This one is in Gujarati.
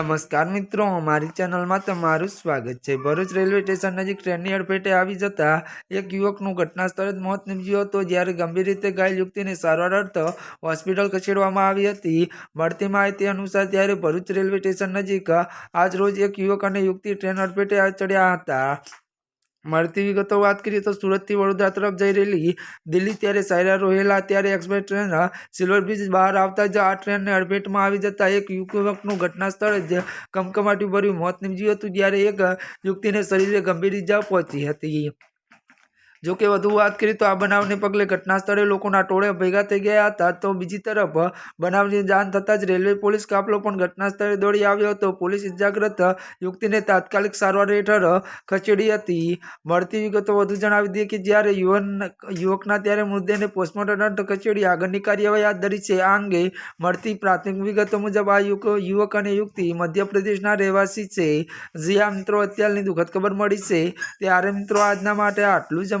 નમસ્કાર મિત્રો, અમારી ચેનલમાં તમારું સ્વાગત છે. ભરૂચ રેલવે સ્ટેશન નજીક ટ્રેનની અડફેટે આવી જતા એક યુવકનું ઘટના સ્થળે જ મોત નીપજ્યું હતું, જ્યારે ગંભીર રીતે ઘાયલ યુવતીને સારવાર અર્થ હોસ્પિટલ ખસેડવામાં આવી હતી. મળતી માહિતી અનુસાર, ત્યારે ભરૂચ રેલવે સ્ટેશન નજીક આજ રોજ એક યુવક અને યુવતી ટ્રેન અડફેટે ચડ્યા હતા. મળતી વિગતો વાત કરીએ તો સુરતથી વડોદરા તરફ જઈ રહેલી દિલ્હી ત્યારે સાયરા રોહેલા, ત્યારે એક્સપ્રેસ ટ્રેન સિલ્વર બ્રિજ બહાર આવતા જ આ ટ્રેનને અડફેટમાં આવી જતા એક યુવકનું ઘટના સ્થળે જ કમકમાટી ભર્યું. મોત નીપજ્યું હતું જ્યારે એક યુવતીને શરીરે ગંભીર ઇજા પહોંચી હતી. જો કે વધુ વાત કરીએ તો આ બનાવને પગલે ઘટના સ્થળે લોકોના ટોળે ભેગા થઈ ગયા હતા. તો બીજી તરફ, બનાવની જાણ થતાં જ રેલવે પોલીસ કાફલો પણ ઘટના સ્થળે દોડી આવ્યો હતો. પોલીસ ઇજાગ્રસ્ત યુવતીને તાત્કાલિક સારવાર હેઠળ ખસેડી હતી. મળતી વિગતો વધુ જણાવી દઈએ કે જ્યારે યુવન, યુવકના ત્યારે મૃતદેહને પોસ્ટમોર્ટમ અર્થે ખસેડી આગળની કાર્યવાહી હાથ ધરી છે. આ અંગે મળતી પ્રાથમિક વિગતો મુજબ આ યુવક અને યુવતી મધ્યપ્રદેશના રહેવાસી છે. જે આ મિત્રો, અત્યારની દુઃખદ ખબર મળી છે. ત્યારે મિત્રો, આજના માટે આટલું જ.